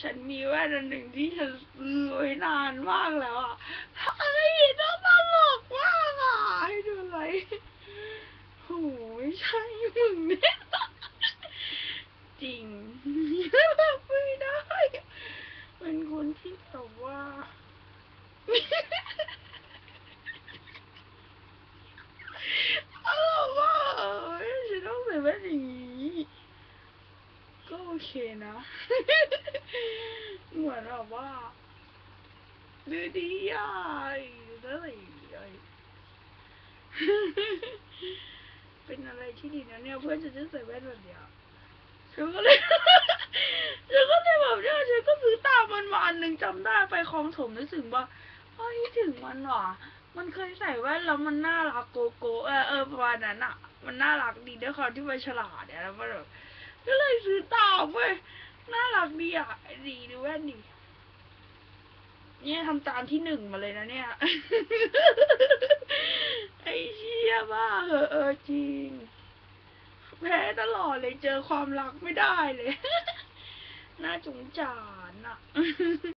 ฉันมีแว่นอันหนึ่งที่ฉันซื้อไว้นานมากแล้วอะถ้าอะไรน่าตลกมากอะให้ดูอะไรโอ้ยใช่มึงเนี่ยจริงไม่ได้เป็นคนที่แบบว่า ตลกว่ะเอ้ยฉันต้องใส่แว่นอย่างนี้ ก็โอ เคนะ เหมือนแบบว่าดูดีอะดูอะไรอะเป็นอะไรที่ดีนะเนี่ยเพื่อนฉันจะใส่แว่นแบบเนี้ยฉันก็เลยฉันก็เลยแบบเนี่ยฉันก็ซื้อตามมันมาอันหนึ่งจำได้ไปคลองถมนึกถึงว่าเฮ้ยถึงมันว่ะมันเคยใส่แว่นแล้วมันน่ารักโกโก้เออเออประมาณนั้นอะ มันน่ารักดีด้วยความที่มันฉลาดเนี่ยแล้วมันแบบก็เลยซื้อารักดีอะดีดูแว่นดิเนี่ยทำตามที่หนึ่งมาเลยนะเนี่ย ไอ้เชี่ยบ้าเหอะเออจริง แพ้ตลอดเลยเจอความรักไม่ได้เลย น่าสงสารอะ